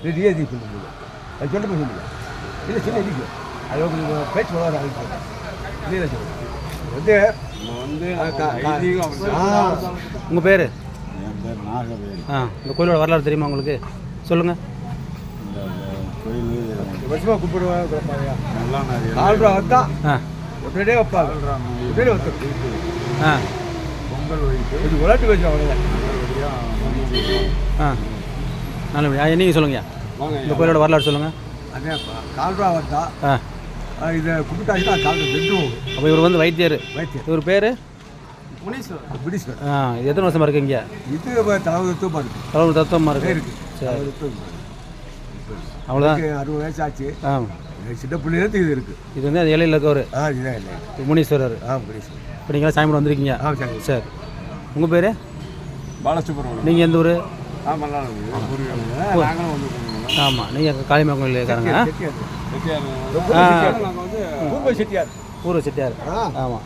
இது டிஏஜி சொல்லுங்க அது சொல்ல போய் சொல்லுங்க. இல்லை சின்ன இருக்கு அது உங்களுக்கு பேச்சு வளர ஆரம்பிச்சு இல்லை சொல்லுங்க வந்து. உங்கள் பேர்? என் பேர் நாகவேல். ஆ இந்த கோயிலோட வரலாறு தெரியுமா உங்களுக்கு? சொல்லுங்கள் இந்த கோயில் வருஷமாக கூப்பிடுவாங்க ரூபா வந்தா உடனே வைப்பாங்க உடனே வைத்து ஆ. பொங்கல் இது விளையாட்டு வச்சு அவ்வளோதான் ஆ. நல்லபடியா. நீங்கள் சொல்லுங்கய்யா இந்த கோயிலோட வரலாறு சொல்லுங்கள் அதே கால் ரூபா வந்தா இதை கும்பிட்டாச்சுன்னா கால் ரெண்டு அப்போ இவர் வந்து வைத்தியர். வைத்தியம் இவர் பேர்? பிடிச்சு ஆ இது எத்தனை வருஷமா இருக்கு இங்கே? இது தலைவர் தத்துவமாக இருக்கு. இருக்கு. சரி. தலைவர் தூப்பா அவ்வளோதான் அறுபது வயசு ஆச்சு. ஆ. சின்ன பிள்ளைலேருந்து இது இருக்கு. இது வந்து அது இலையில் இருக்கவர். ஆ இதுதான் இல்லை முனீஸ்வரர். ஆ பிடிச்சு இப்போ நீங்களாம் சாமி வந்திருக்கீங்க. ஆ சரி சரி. உங்கள் பேர்? பாலசுப்ரமணியம். நீங்கள் எந்த ஊர்? ஆமாம் நீங்கள் காளிமா கோயில் இருக்காருங்க பூர்வ செட்டியார் பூர்வ செட்டியார் ஆமாம்.